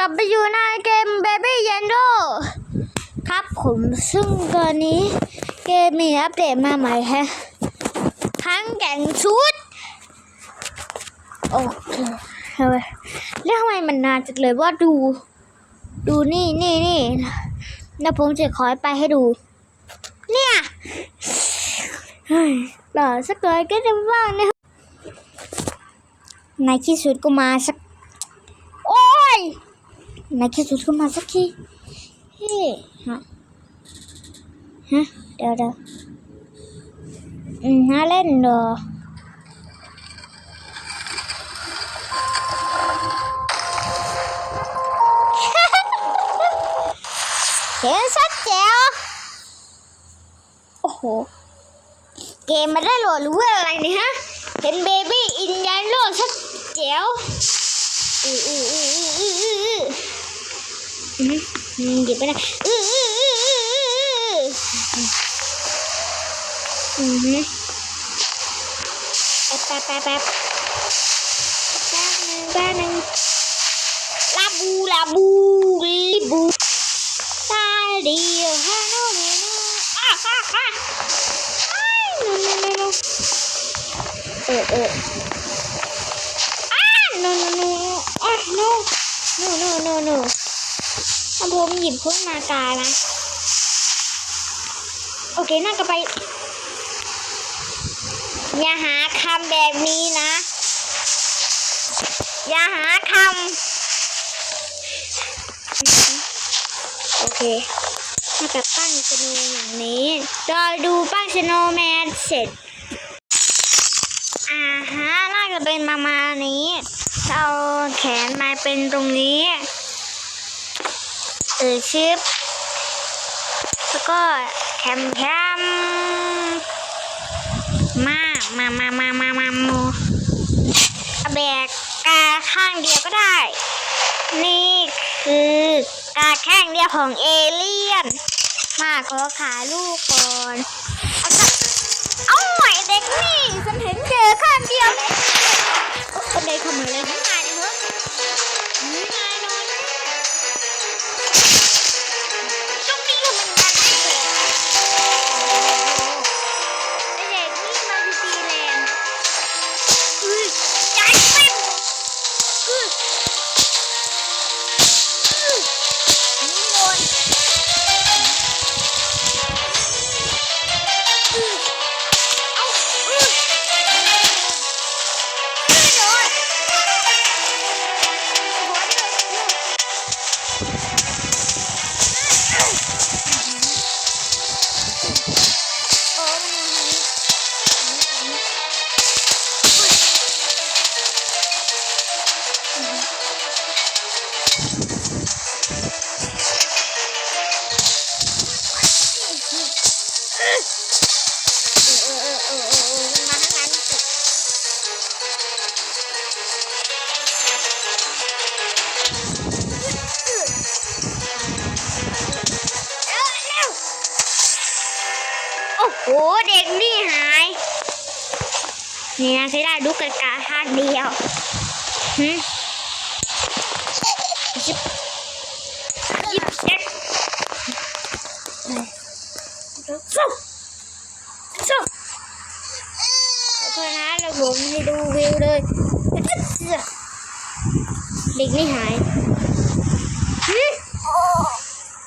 กลับไปอยู่ในเกม Baby Yendo ครับผมซึ่งตอนนี้เกมมีอัปเดตมาใหม่ฮะทั้งแก่งชุด โอเคเอาไว้แล้วทำไมมันนานจังเลยว่าดู ดูนี่นี่นี่แล้วผมจะขอไปให้ดู เนี่ยเฮ้ยหล่อสักเลยก็จะว่างนะในที่สุดก็มาสัก โอ้ย ในที่สุดก็มาสักทีเฮ้ฮะฮะเดี๋ยวเดี๋ยวอืมน่าเล่นเหรอเห็นชัดแจ๋วโอ้โห เกมมันได้โหลดหรือว่าอะไรเนี่ยฮะ เห็นเบบี้อินยันโลดชัดแจ๋วอือออืออืออืมอืม หยิบไปนะอืออืออืออืออืออือหือแป๊บแป๊บแป๊บแป๊บหนึ่งแป๊บหนึ่งลาบูลาบูลิบูตาเดียวฮะโน่นนี่โน่นอะอะอะไอ้โน่นโน่นโน่นโน่นเออเอออ่โน่โน่นโผมหยิบขึ้นมากายนะ โอเคน่าก็ไป อย่าหาคำแบบนี้นะ อย่าหาคำ โอเคถ้ากับปั้นสโนว์อย่างนี้รอดูปั้นสโนแมนเสร็จอ่าฮะน่าจะเป็นประมาณนี้เอาแขนมาเป็นตรงนี้ เออชิป แล้วก็แคมแคมมา มามามามามาโมอแบกกาข้างเดียวก็ได้ นี่คือกาแข้งเดียวของเอเลี่ยน มาขอขาลูกก่อนเอาใหม่เด็กนี่ ฉันเห็นเจอข้างเดียวเลยเอาเด็กเข้ามาเลยทั้งง โอ้เด็กนี่หาย นี่นะใช้ได้ดูกระกาทาเดียวหืมยิบยิบเด็กสู้สู้ขอโทษนะเราผมให้ดูวิวเลยเด็กนี่หายหืม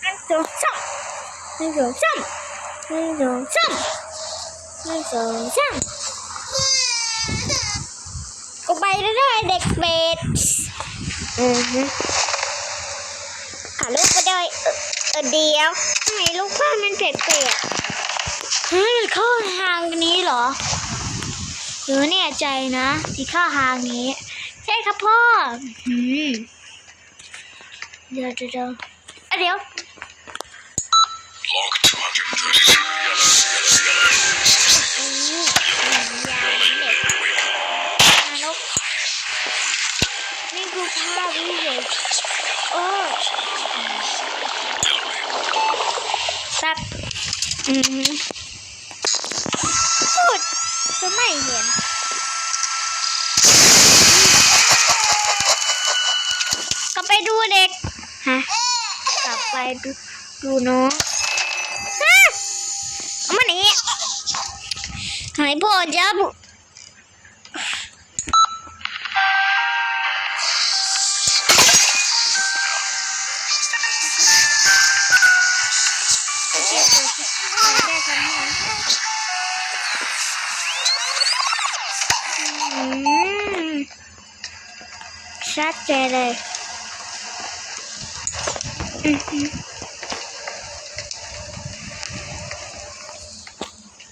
หนึ่งสองสามหนึ่งสองสาม หนึ่งสองสามหนึ่งสองสามก็ไปเรื่อยๆเด็กเป็ดอือฮึอะลูกก็ได้เออเออเดียวทำไมลูกบ้านมันเปียกๆฮะมันเข้าทางนี้เหรอหรือเนี่ยใจนะที่เข้าทางนี้ ใช่ครับพ่ออืมเดี๋ยวเดี๋ยวเดี๋ยว ตับอืมพูดจะไม่เห็นก็ไปดูเด็กฮะกลับไปดูดูน้องฮะเอามานี่หายพ่อจะบุ โอเคได้ครับอืมชัดเจนเลย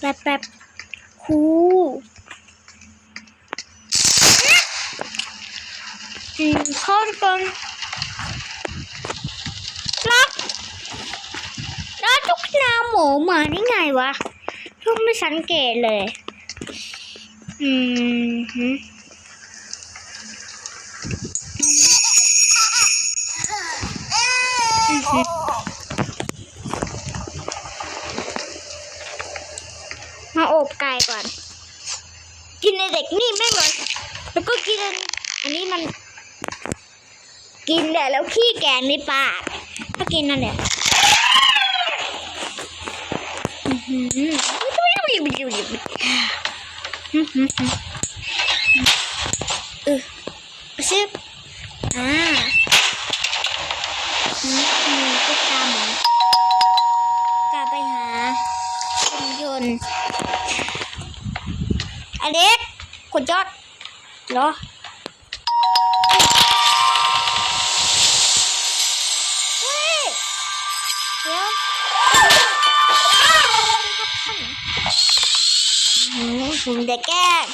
แบบแบบครูอืมเข้าก่อนล็อกแล้วทุกนาห มูมาได้ไงวะทุกไม่สังเกตเลย อืมฮึอืมาอบไก่ก่อน กินในเด็กนี่แม่งเลยแล้วก็กิน อันนี้มัน กินแหละแล้วขี้แกงในปากถ้ากินนั่นแหละ เออชิบอ่าอืมอืมก็ตามหมอกลับไปหาคุณยนต์อเล็กคุณยอดเหรอ อื้อหือผมจะแกล้ง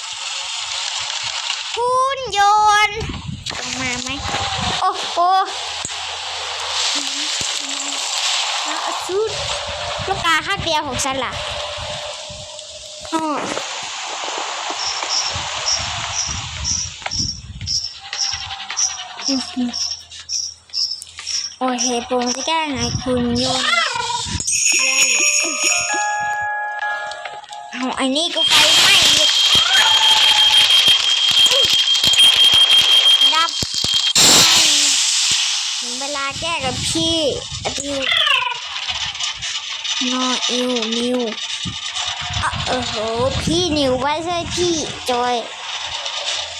คุณโยนต์ลงมาไหมโอ้โหแล้วเอาชุดลูกกาข้างเดียวของฉันล่ะอ๋ออื้อหือโอเคผมจะแก้ไงคุณโยน ไอ้นี่ก็ไฟไหม้ดับไม่ถึงเวลาแก้กับพี่อดิวนออิวนิวอะเออโห พี่นิวไม่ใช่พี่จอย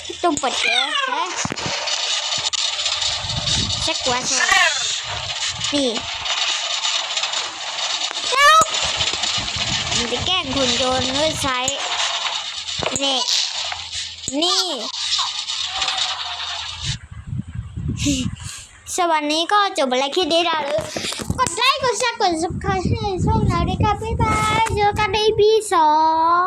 พี่ตุ้มปัดเจอฮะเช็คว่าใช่นี่เจ้า มันจะแกล้งคุณโยนต์ด้วยใช้นี่นี่ สวัสดีก็จบแล้วคลิปนี้แล้วหรือกดไลค์ กดแชร์ กด subscribe ให้ช่องเราด้วยครับบ๊ายบายเจอกันในปีสอง